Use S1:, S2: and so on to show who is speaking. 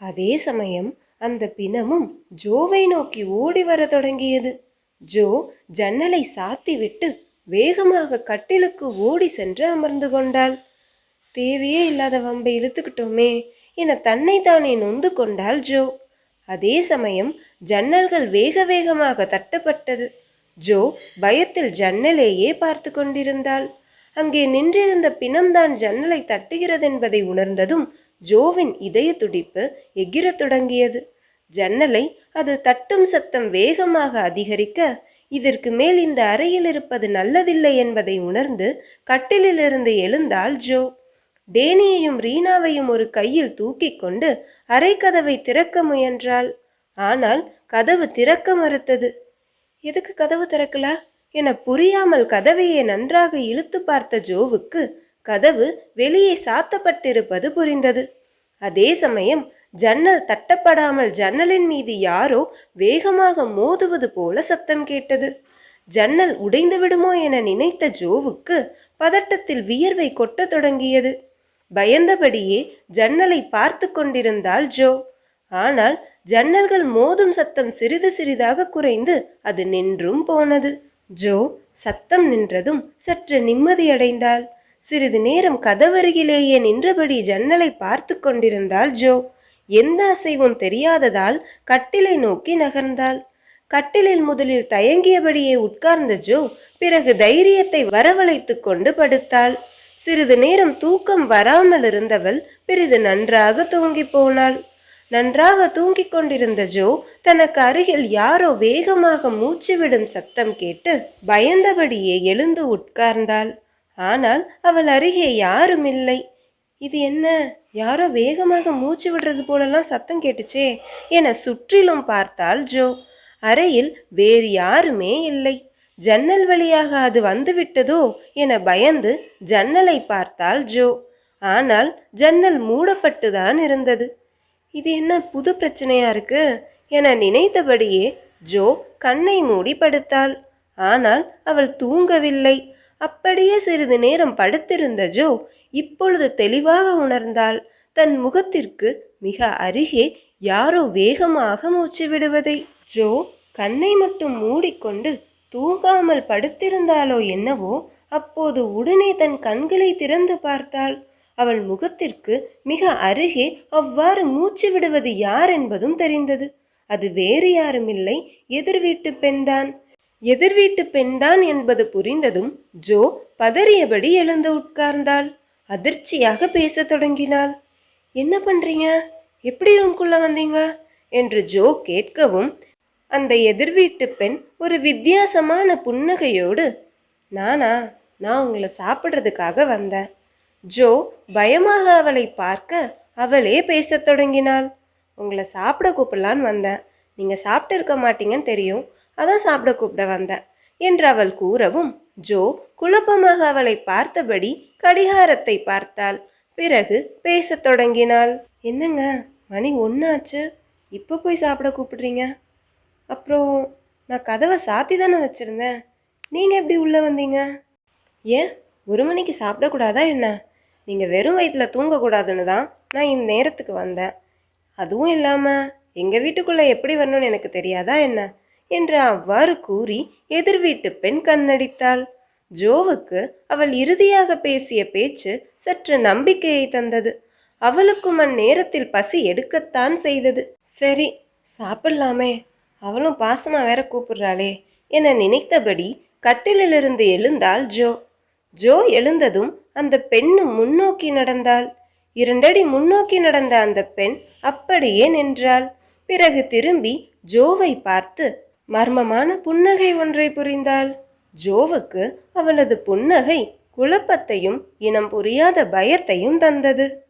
S1: அதே சமயம் அந்த பிணமும் ஜோவை நோக்கி ஓடி வர தொடங்கியது. ஜோ ஜன்னலை சாத்திவிட்டு வேகமாக கட்டிலுக்கு ஓடி சென்று அமர்ந்து கொண்டாள். தேவையே இல்லாத வம்பை இழுத்துக்கிட்டோமே என தன்னை தானே நொந்து கொண்டாள் ஜோ. அதே சமயம் ஜன்னல்கள் வேக வேகமாக தட்டப்பட்டது. ஜோ பயத்தில் ஜன்னலேயே பார்த்து கொண்டிருந்தாள். அங்கே நின்றிருந்த பிணம்தான் ஜன்னலை தட்டுகிறதென்பதை உணர்ந்ததும் ஜோவின் இதய துடிப்பு எகிரத் தொடங்கியது. ஜன்னலை அது தட்டும் சத்தம் வேகமாக அதிகரிக்க இதற்கு மேல் இந்த அறையில் இருப்பது நல்லதில்லை என்பதை உணர்ந்து கட்டிலிலிருந்து எழுந்தாள் ஜோ. டேனியையும் ரீனாவையும் ஒரு கையில் தூக்கிக் கொண்டு அறைக்கதவை திறக்க முயன்றாள். ஆனால் கதவு திறக்க மறுத்தது. எதுக்கு கதவு திறக்கலா? என புரியாமல் கதவையே நன்றாக இழுத்து பார்த்த ஜோவுக்கு கதவு வெளியே சாத்தப்பட்டிருப்பது புரிந்தது. அதே சமயம் ஜன்னல் தட்டப்படாமல் ஜன்னலின் மீது யாரோ வேகமாக மோதுவது போல சத்தம் கேட்டது. ஜன்னல் உடைந்து விடுமோ என நினைத்த ஜோவுக்கு பதட்டத்தில் வியர்வை கொட்டத் தொடங்கியது. பயந்தபடியே ஜன்னலை பார்த்து கொண்டிருந்தாள் ஜோ. ஆனால் ஜன்னல்கள் மோதும் சத்தம் சிறிது சிறிதாக குறைந்து அது நின்றும் போனது. ஜோ சத்தம் நின்றதும் சற்று நிம்மதியடைந்தாள் சிறிது நேரம் கதவருகிலேயே நின்றபடி ஜன்னலை பார்த்து கொண்டிருந்தாள் ஜோ. எந்த அசைவும் தெரியாததால் கட்டிலை நோக்கி நகர்ந்தாள். கட்டிலில் முதலில் தயங்கியபடியே உட்கார்ந்த ஜோ பிறகு தைரியத்தை வரவழைத்து கொண்டு படுத்தாள். சிறிது நேரம் தூக்கம் வராமல் இருந்தவள் பிறிது நன்றாக தூங்கி போனாள். நன்றாக தூங்கிக் கொண்டிருந்த ஜோ தனக்கு அருகில் யாரோ வேகமாக மூச்சு விடும் சத்தம் கேட்டு பயந்தபடியே எழுந்து உட்கார்ந்தாள். ஆனால் அவள் அருகே யாரும் இல்லை. இது என்ன? யாரோ வேகமாக மூச்சு விடுறது போலலாம் சத்தம் கேட்டுச்சே என சுற்றிலும் பார்த்தாள் ஜோ. அறையில் வேறு யாருமே இல்லை. ஜன்னல் வழியாக அது வந்துவிட்டதோ என பயந்து ஜன்னலை பார்த்தாள் ஜோ. ஆனால் ஜன்னல் மூடப்பட்டுதான் இருந்தது. இது என்ன புது பிரச்சனையா இருக்கு? என நினைத்தபடியே ஜோ கண்ணை மூடி படுத்தாள். ஆனால் அவள் தூங்கவில்லை. அப்படியே சிறிது நேரம் படுத்திருந்த ஜோ இப்பொழுது தெளிவாக உணர்ந்தாள். தன் முகத்திற்கு மிக அருகே யாரோ வேகமாக மூச்சு விடுவதை. ஜோ கண்ணை மட்டும் மூடிக்கொண்டு தூங்காமல் படுத்திருந்தாளோ என்னவோ அப்போது உடனே தன் கண்களை திறந்து பார்த்தாள். அவள் முகத்திற்கு மிக அருகே அவ்வாறு மூச்சு விடுவது யார் என்பதும் தெரிந்தது. அது வேறு யாருமில்லை. எதிர் வீட்டு பெண்தான். எதிர் வீட்டு பெண்தான் என்பது புரிந்ததும் ஜோ பதறியபடி எழுந்து உட்கார்ந்தாள். அதிர்ச்சியாக பேசத் தொடங்கினாள். என்ன பண்றீங்க? எப்படி ரூம்குள்ள வந்தீங்க? என்று ஜோ கேட்கவும் அந்த எதிர் வீட்டு பெண் ஒரு வித்தியாசமான புன்னகையோடு நானா? நான் உங்களை சாப்பிட்றதுக்காக வந்தேன். ஜோ பயமாக அவளை பார்க்க அவளே பேசத் தொடங்கினாள். உங்களை சாப்பிட கூப்பிடலான்னு வந்தேன். நீங்கள் சாப்பிட்டு இருக்க மாட்டீங்கன்னு தெரியும். அதான் சாப்பிட கூப்பிட வந்தேன் என்று அவள் கூறவும் ஜோ குழப்பமாக அவளை பார்த்தபடி கடிகாரத்தை பார்த்தாள். பிறகு பேசத் தொடங்கினாள். என்னங்க மணி ஒன்னாச்சு. இப்போ போய் சாப்பிட கூப்பிடுறீங்க? அப்புறம் நான் கதவை சாத்தி தானே வச்சுருந்தேன். நீங்கள் எப்படி உள்ளே வந்தீங்க? ஏன் ஒரு மணிக்கு சாப்பிடக்கூடாதா என்ன? நீங்கள் வெறும் வயிற்றில் தூங்கக்கூடாதுன்னு தான் நான் இந்த நேரத்துக்கு வந்தேன். அதுவும் இல்லாமல் எங்கள் வீட்டுக்குள்ளே எப்படி வரணும்னு எனக்கு தெரியாதா என்ன? என்று அவ்வாறு கூறி எதிர் வீட்டு பெண் கண்ணடித்தாள். ஜோவுக்கு அவள் இறுதியாக பேசிய பேச்சு சற்று நம்பிக்கையை தந்தது. அவளுக்கும் அந்நேரத்தில் பசி எடுக்கத்தான் செய்தது. சரி சாப்பிடலாமே. அவளும் பாசமா வேற கூப்பிடுறாளே என நினைத்தபடி கட்டிலிலிருந்து எழுந்தாள் ஜோ. ஜோ எழுந்ததும் அந்த பெண்ணும் முன்னோக்கி நடந்தாள். இரண்டடி முன்னோக்கி நடந்த அந்த பெண் அப்படியே நின்றாள். பிறகு திரும்பி ஜோவை பார்த்து மர்மமான புன்னகை ஒன்றை புரிந்தாள். ஜோவுக்கு அவளது புன்னகை குழப்பத்தையும் இனம் புரியாத பயத்தையும் தந்தது.